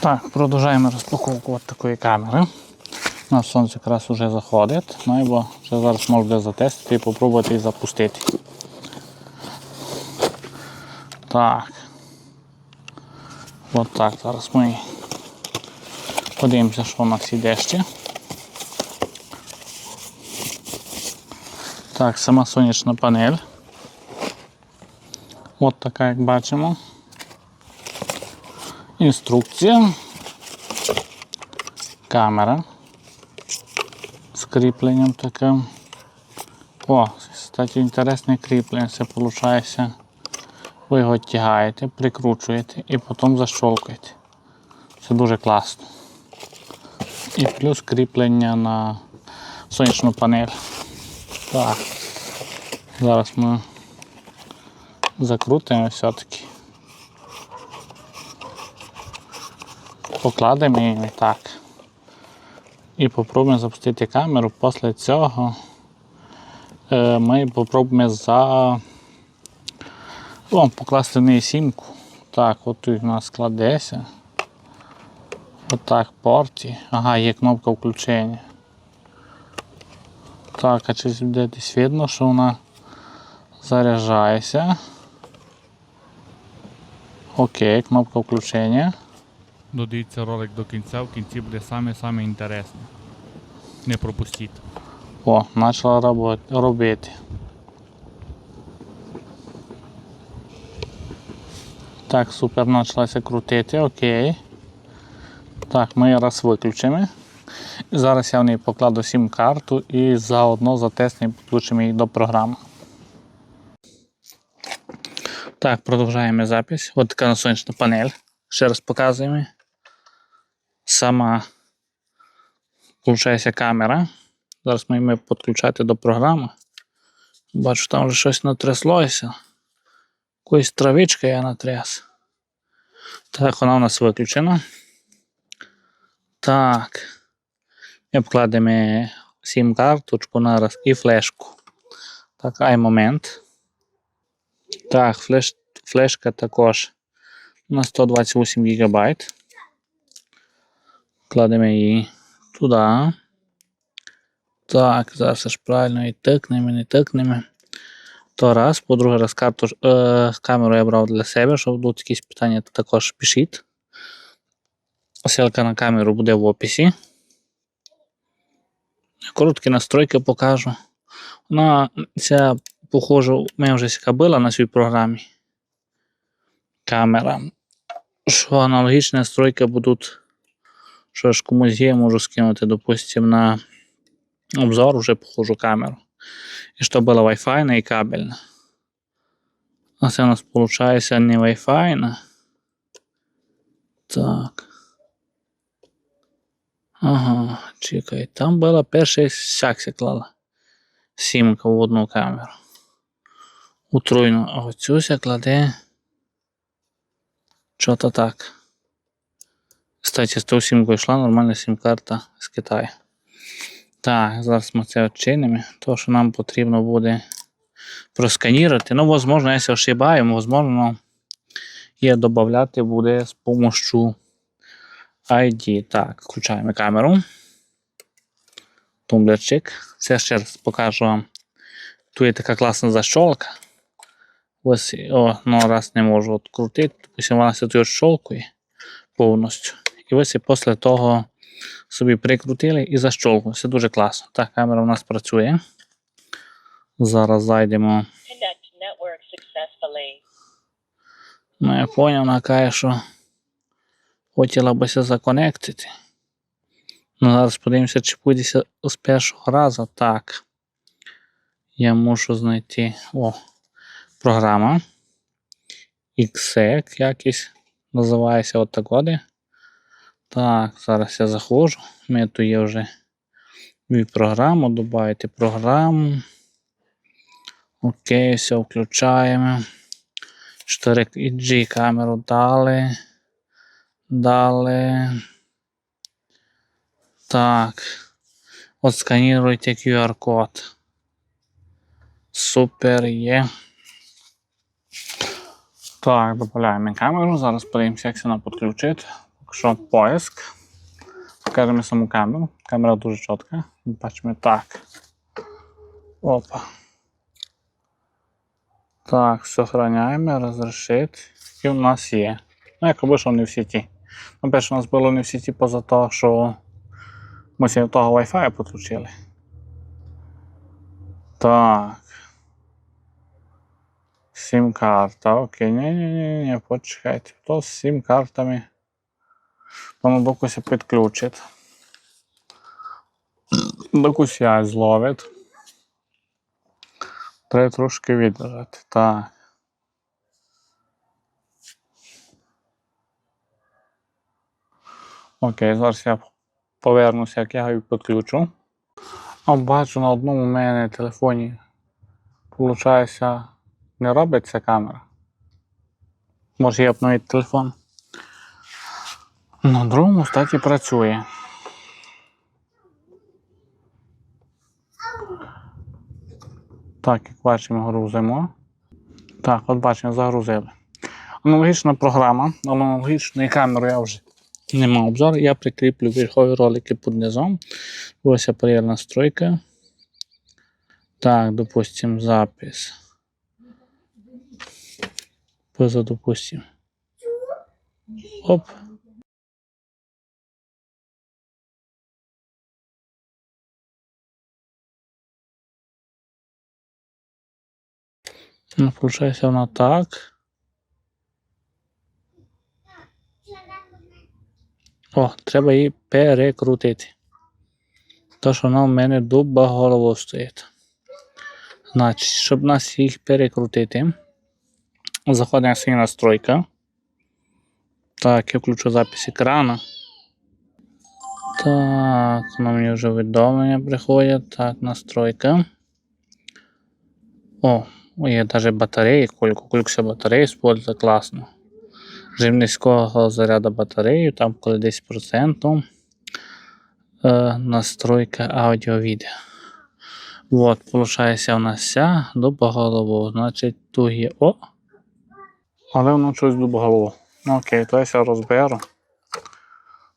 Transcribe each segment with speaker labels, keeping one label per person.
Speaker 1: Так, продовжуємо розпаковку от такої камери. У нас сонце якраз вже заходить, ну і бо вже зараз можна затестити і спробувати її запустити. Так. От так, зараз ми подивимося, що у нас іде ще. Так, сама сонячна панель. От така, як бачимо. Інструкція. Камера. З кріпленням таким. О, кстати, інтересне кріплення. Це виходить. Ви його тягаєте, прикручуєте і потім защолкуєте. Це дуже класно. І плюс кріплення на сонячну панель. Так. Зараз ми закрутимо все-таки. Покладемо її так. І попробуємо запустити камеру. Після цього е, ми попробуємо за О, покласти в неї сімку. Так, от тут у нас кладеться. Отак, порті. Ага, є кнопка включення. Так, а чи буде десь видно, що вона заряджається. Окей, кнопка включення.
Speaker 2: Додивіться ролик до кінця, в кінці буде саме-саме інтересне. Не пропустіть.
Speaker 1: О, почала робити. Так, супер, почалася крутити, окей. Так, ми раз виключимо. Зараз я в неї покладу сім-карту і заодно затестимо і підключимо її до програми. Так, продовжуємо запись. Ось така сонячна панель. Ще раз показуємо. Сама включається камера. Зараз ми її підключати до програми. Бачу, там вже щось натряслося. Якоїсь травичка я натряс. Так, вона у нас виключена. Так. Ми обкладемо сім-карточку нараз і флешку. Так, ай момент. Так, флеш, флешка також на 128 ГБ. Кладемо її туди. Так, зараз ж правильно і тикнемо, і не тикнемо. То раз, по-друге, раз карту, е, камеру я брав для себе, щоб будуть якісь питання, то також пишіть. Ссылка на камеру буде в описі. Короткі настройки покажу. Вона ця, похоже, у мене вже сяка була на цій програмі. Камера. Що аналогічні настройки будуть. Що ж комусь є, можу скинути, допустимо, на обзор уже похожу камеру. И что было Wi-Fi и кабельно. А це у нас получается не Wi-Fi. Так. Ага, чекай. Там була перша сякся клала. Сімка в одну камеру. Утруйну. А оцю ся кладе. Що-то так. Кстати, з тою сімкою йшла нормальна сім-карта з Китаю. Так, зараз ми це відчинимо. То, що нам потрібно буде просканірувати. Ну, возможно, якщо ошибаємо, возможно, є додати буде з допомогою ID. Так, включаємо камеру. Тумблерчик. Це ще раз покажу вам. Тут є така класна защолка. Ось, о, ну раз не можу відкрутити. Допустим, вона тут щолкує повністю. І ось і після того собі прикрутили і защолкнули. Це дуже класно. Так, камера у нас працює. Зараз зайдемо. Ну, я поняв, вона каже, що хотіла би ся законектити. Ну, зараз подивимося, чи буде з першого разу. Так. Я мушу знайти. О, програма. XSEC якийсь називається от так от. Так, зараз я заходжу. Мене тут є вже дві програми. Добавити програму. Окей, все включаємо. 4G камеру дали. Дали. Так. От сканіруйте QR-код. Супер є. Так, додаємо камеру. Зараз подивимося, як нам підключити. Що поиск. Покажемо саму камеру. Камера дуже чітка. Бачимо так. Опа. Так, сохраняємо, розрішити. І у нас є. Ну, як обично, не в сіті. Ну, перше, у нас було не в сіті поза того, що ми сьогодні того Wi-Fi підключили. Так. Сім-карта. Окей, ні-ні-ні, почекайте. То з сім-картами. По ноутбуку се підключить. Доку связь зловить. Треба трошки віддержати. Так. Окей, зараз я повернуся, як я його підключу. А бачу на одному в мене телефоні. Получається, не робиться камера. Може я обновити телефон. На другому статі працює. Так, як бачимо, грузимо. Так, от бачимо, загрузили. Аналогічна програма, аналогічної камери я вже не мав обзор. Я прикріплю верхові ролики під низом. Ось апарель настройка. Так, допустим, запис. Поза, допустим. Оп. Ну, получається вона так. О, треба її перекрутити. То, що вона в мене дуба голову стоїть. Значить, щоб нас їх перекрутити, заходимо в свої настройка. Так, я включу запис екрану. Так, на мені вже повідомлення приходять. Так, настройка. О, є навіть батареї, кольку, колька батареї использується класно. Режим низького заряду батареї, там коли 10%. Е, настройка аудіо-відео. Вот, получається у нас вся дуба голову. Значить, тут є О. Але воно щось дуба голову. Ну окей, то я ся розберу.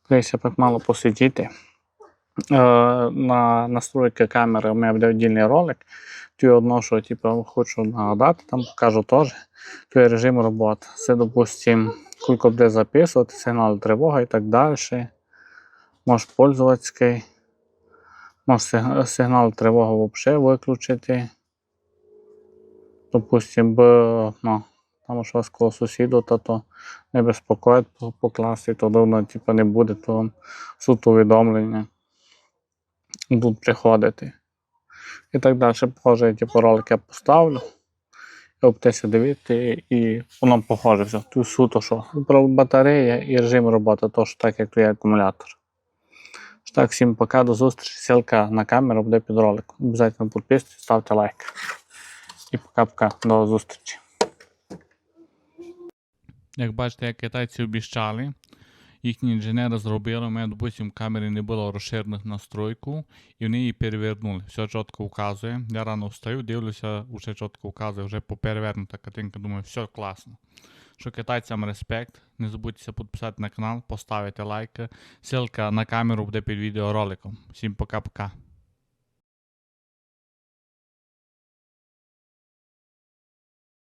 Speaker 1: Треба так мало посидіти. Е, на настройки камери у мене буде віддільний ролик. Ті одно, що типу, хочу нагадати, там покажу теж. Той режим роботи. Це, допустим, скільки буде записувати, сигнал тривога і так далі. Можеш пользовательський. Можеш сиг- сигнал тривоги взагалі виключити. Допустим, б, ну, там що вас коло сусіду, то, то не безпокоїть по, по то давно типу, не буде, то суд увідомлення будуть приходити. І так далі. Похоже, типу, ролик я поставлю. І обтеся дивити, і воно похоже все. Тут суто що. Батарея і режим роботи, то що так, як є акумулятор. Так, всім пока, до зустрічі. Ссылка на камеру буде під роликом. Обязательно підписуйтесь, ставте лайк. І пока-пока, до зустрічі.
Speaker 2: Як бачите, як китайці обіщали, їхні інженери зробили, у мене, допустим, в камері не було розширених настройку, і вони її перевернули. Все чітко вказує. Я рано встаю, дивлюся, вже чітко вказує, вже поперевернута картинка. Думаю, все класно. Що китайцям респект. Не забудьте підписати на канал, поставити лайк. Ссылка на камеру буде під відеороликом. Всім пока-пока.